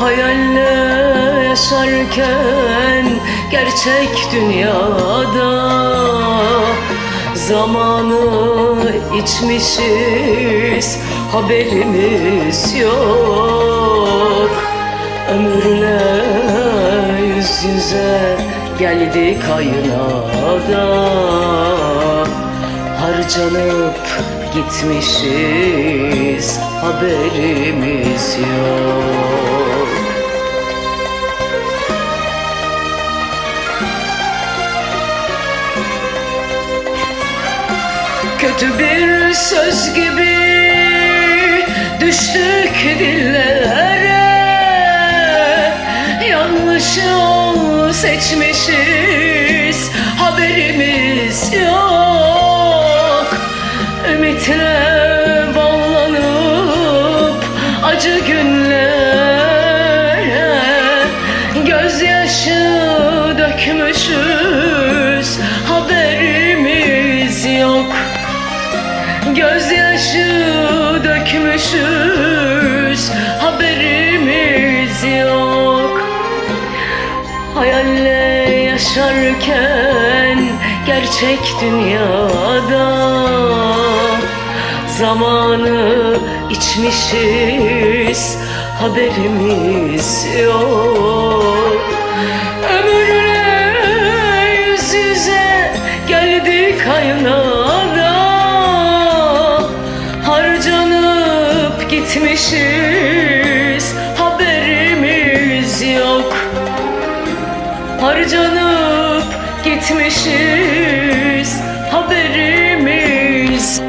Hayalle yaşarken gerçek dünyada Zamanı içmişiz haberimiz yok. Ömürle yüz yüze geldik aynada. Harcanıp gitmişiz haberimiz yok Kötü bir söz gibi düştük dillere. Yanlış yol seçmişiz haberimiz yok. Ümitle bağlanıp acı günlere Gözyaşı dökmüşüz Gözyaşı dökmüşüz haberimiz yok. Hayalle yaşarken gerçek dünyada Zamanı içmişiz haberimiz yok gitmişiz haberimiz yok. Harcanıp gitmişiz haberimiz